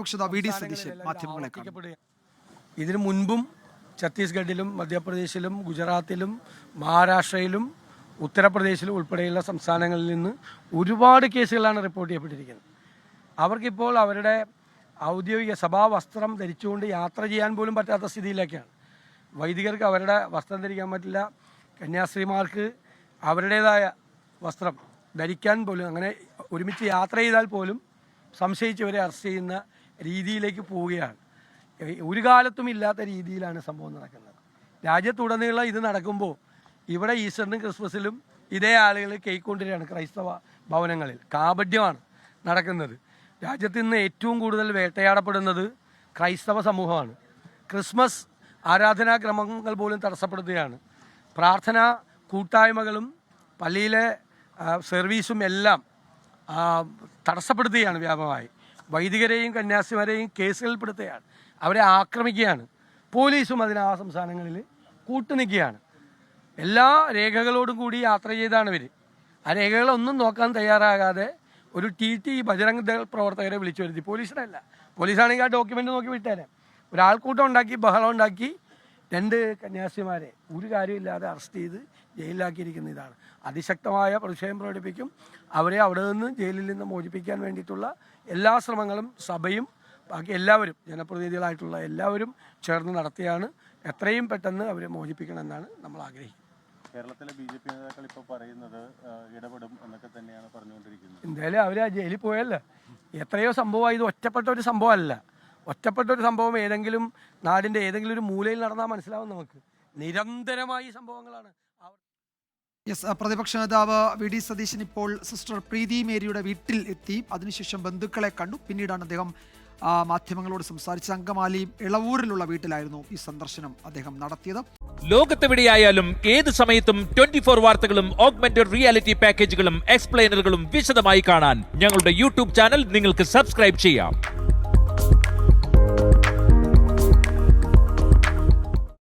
പ്രതിപക്ഷ നേതാവ് V D Satheesan മാധ്യമങ്ങളെ ഇതിനു മുൻപും ഛത്തീസ്ഗഡിലും മധ്യപ്രദേശിലും ഗുജറാത്തിലും മഹാരാഷ്ട്രയിലും ഉത്തർപ്രദേശിലും ഉൾപ്പെടെയുള്ള സംസ്ഥാനങ്ങളിൽ നിന്ന് ഒരുപാട് കേസുകളാണ് റിപ്പോർട്ട് ചെയ്യപ്പെട്ടിരിക്കുന്നത്. അവർക്കിപ്പോൾ അവരുടെ ഔദ്യോഗിക സഭാ വസ്ത്രം ധരിച്ചുകൊണ്ട് യാത്ര ചെയ്യാൻ പോലും പറ്റാത്ത സ്ഥിതിയിലേക്കാണ് വൈദികർക്ക് അവരുടെ വസ്ത്രം ധരിക്കാൻ പറ്റില്ല. കന്യാസ്ത്രീമാർക്ക് അവരുടേതായ വസ്ത്രം ധരിക്കാൻ പോലും അങ്ങനെ ഒരുമിച്ച് യാത്ര ചെയ്താൽ പോലും സംശയിച്ചവരെ അറസ്റ്റ് ചെയ്യുന്ന രീതിയിലേക്ക് പോവുകയാണ്. ഒരു കാലത്തും ഇല്ലാത്ത രീതിയിലാണ് സംഭവം നടക്കുന്നത്. രാജ്യത്തുടനീളം ഇത് നടക്കുമ്പോൾ ഇവിടെ ഈസ്റ്ററിനും ക്രിസ്മസിലും ഇതേ ആളുകൾ കേൾക്കൊണ്ടിരിക്കുകയാണ് ക്രൈസ്തവ ഭവനങ്ങളിൽ. കാപഡ്യമാണ് നടക്കുന്നത്. രാജ്യത്ത് ഇന്ന് ഏറ്റവും കൂടുതൽ വേട്ടയാടപ്പെടുന്നത് ക്രൈസ്തവ സമൂഹമാണ്. ക്രിസ്മസ് ആരാധനാക്രമങ്ങൾ പോലും തടസ്സപ്പെടുത്തുകയാണ്. പ്രാർത്ഥന കൂട്ടായ്മകളും പള്ളിയിലെ സർവീസും എല്ലാം തടസ്സപ്പെടുത്തുകയാണ് വ്യാപകമായി. വൈദികരെയും കന്യാസിമാരെയും കേസുകളിൽപ്പെടുത്തുകയാണ്. അവരെ ആക്രമിക്കുകയാണ്. പോലീസും അതിന് ആ സംസ്ഥാനങ്ങളിൽ കൂട്ടുനിൽക്കുകയാണ്. എല്ലാ രേഖകളോടും കൂടി യാത്ര ചെയ്താണ് ഇവർ ആ രേഖകളൊന്നും നോക്കാൻ തയ്യാറാകാതെ ഒരു ടി ടി ബജറംഗ് ദൾ പ്രവർത്തകരെ വിളിച്ചു വരുത്തി. പോലീസിനല്ല. പോലീസാണെങ്കിൽ ആ ഡോക്യുമെന്റ് നോക്കി വിട്ടേനെ. ഒരാൾക്കൂട്ടം ഉണ്ടാക്കി ബഹളം ഉണ്ടാക്കി രണ്ട് കന്യാസിമാരെ ഒരു കാര്യമില്ലാതെ അറസ്റ്റ് ചെയ്ത് ജയിലിലാക്കിയിരിക്കുന്ന ഇതാണ്. അതിശക്തമായ പ്രതിഷേധം പ്രകടിപ്പിക്കും. അവരെ അവിടെ നിന്ന് ജയിലിൽ നിന്ന് മോചിപ്പിക്കാൻ വേണ്ടിയിട്ടുള്ള എല്ലാ ശ്രമങ്ങളും സഭയും ബാക്കി എല്ലാവരും ജനപ്രതിനിധികളായിട്ടുള്ള എല്ലാവരും ചേർന്ന് നടത്തിയാണ്. എത്രയും പെട്ടെന്ന് അവരെ മോചിപ്പിക്കണമെന്നാണ് നമ്മൾ ആഗ്രഹിക്കുന്നത്. കേരളത്തിലെ ബി ജെ പി നേതാക്കൾ ഇപ്പോൾ പറയുന്നത് ഇടപെടും എന്നൊക്കെ തന്നെയാണ് പറഞ്ഞുകൊണ്ടിരിക്കുന്നത്. എന്തായാലും അവർ ആ ജയിലിൽ പോയല്ല എത്രയോ സംഭവമായി ഇത് ഒറ്റപ്പെട്ട ഒരു സംഭവമല്ല. ഒറ്റപ്പെട്ട ഒരു സംഭവം ഏതെങ്കിലും നാടിന്റെ ഏതെങ്കിലും ഒരു മൂലയിൽ നടന്നാൽ മനസ്സിലാവും നമുക്ക്. നിരന്തരമായി സംഭവങ്ങളാണ്. യെസ് പ്രതിപക്ഷ നേതാവ് വി ഡി സതീശൻ ഇപ്പോൾ സിസ്റ്റർ പ്രീതി മേരിയുടെ വീട്ടിൽ എത്തി. അതിനുശേഷം ബന്ധുക്കളെ കണ്ടു. പിന്നീടാണ് അദ്ദേഹം മാധ്യമങ്ങളോട് സംസാരിച്ച അങ്കമാലി ഇളവൂരിലുള്ള വീട്ടിലായിരുന്നു ഈ സന്ദർശനം അദ്ദേഹം നടത്തിയത്. ലോകത്തെവിടെയായാലും ഏത് സമയത്തും ട്വന്റി ഫോർ വാർത്തകളും ഓഗ്മെന്റഡ് റിയാലിറ്റി പാക്കേജുകളും എക്സ്പ്ലെയിനറുകളും വിശദമായി കാണാൻ ഞങ്ങളുടെ യൂട്യൂബ് ചാനൽ നിങ്ങൾക്ക് സബ്സ്ക്രൈബ് ചെയ്യാം.